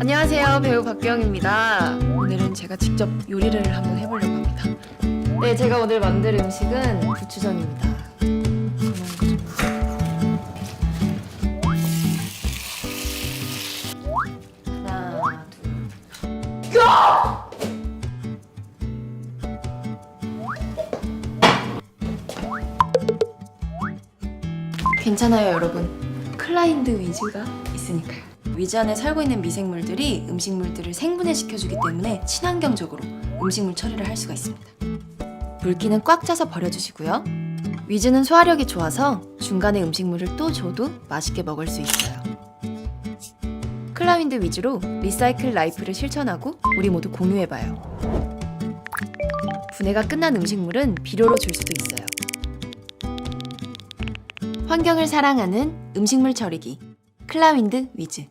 안녕하세요. 배우 박경입니다. 오늘은 제가 직접 요리를 한번 해보려고 합니다. 네, 제가 오늘 만들 음식은 부추전입니다. 하나, 둘. 괜찮아요, 여러분. 클라인드 위즈가 있으니까요. 위즈 안에 살고 있는 미생물들이 음식물들을 생분해시켜주기 때문에 친환경적으로 음식물 처리를 할 수가 있습니다. 물기는 꽉 짜서 버려주시고요. 위즈는 소화력이 좋아서 중간에 음식물을 또 줘도 맛있게 먹을 수 있어요. 클라윈드 위즈로 리사이클 라이프를 실천하고 우리 모두 공유해봐요. 분해가 끝난 음식물은 비료로 줄 수도 있어요. 환경을 사랑하는 음식물 처리기. 클라윈드 위즈